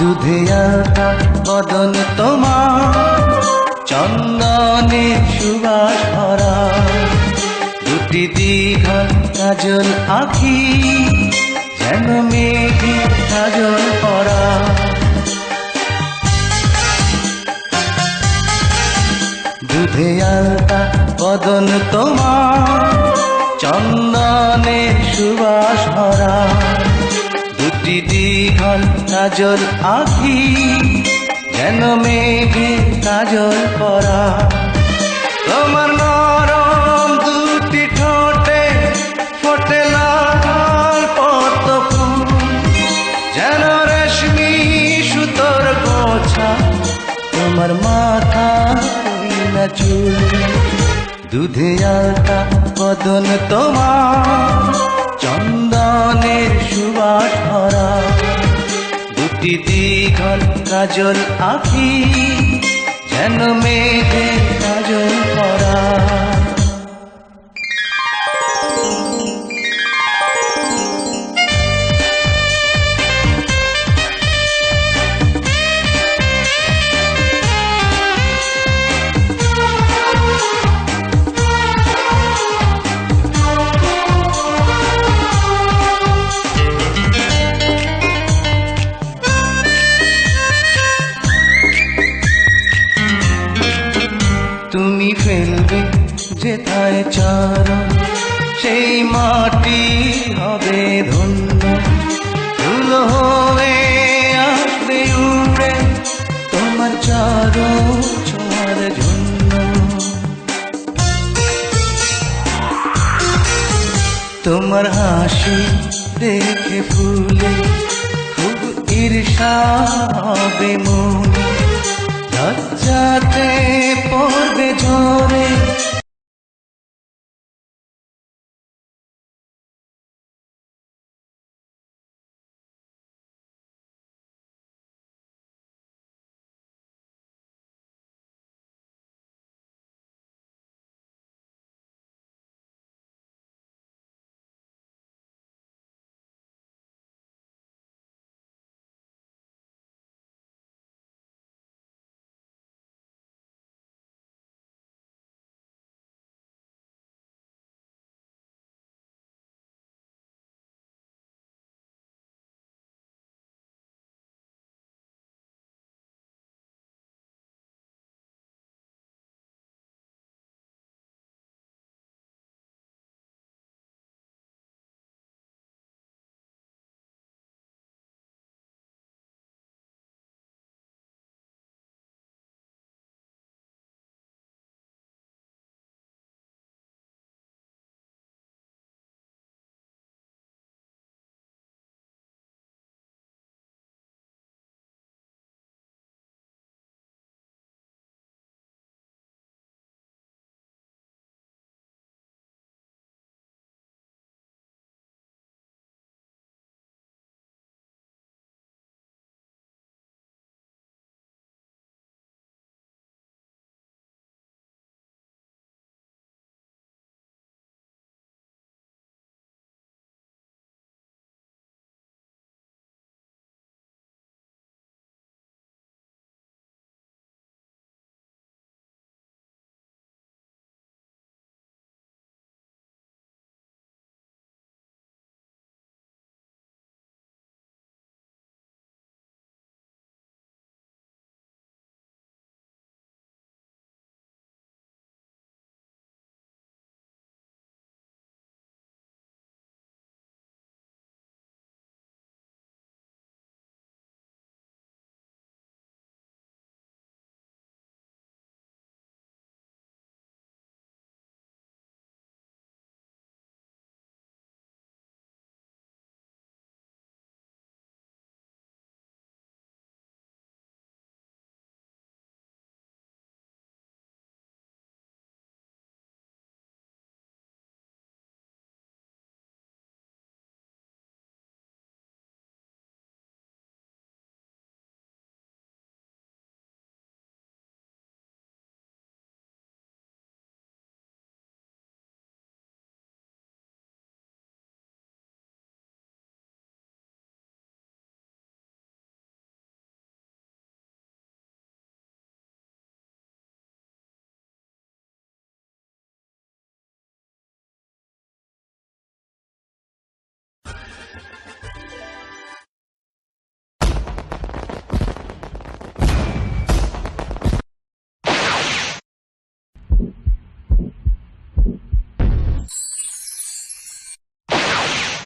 দুধে আঁকা বদন তোমার। চন্দনে সুবাস ভরা। দুটি দীঘল কাজল আখি যেন মেঘে কাজল পরা দুধে আলতা বদন তোমার। চন্দনে সুবাস ভরা। দুটি দীঘল কাজল আখি যেন মেঘে কাজল পরা তোমার নরম দুটি ঠোঁটে ফোটে লাল পদ্ম ফুল যেন রেশমি সুতোর গোছা, তোমার মাথা না চুল। দুধে আলতা বদন তোমার কাজল আঁকি যেন মেঘে কাজল করা। তুমি ফেলবে, যেথায় চরণ, সেই মাটি হবে ধন্য। ফুল হয়ে আসবে উড়ে তোমার জন্য। তোমার হাসি দেখে ফুলে খুব ঈর্ষা হবে মনে। লজ্জাতে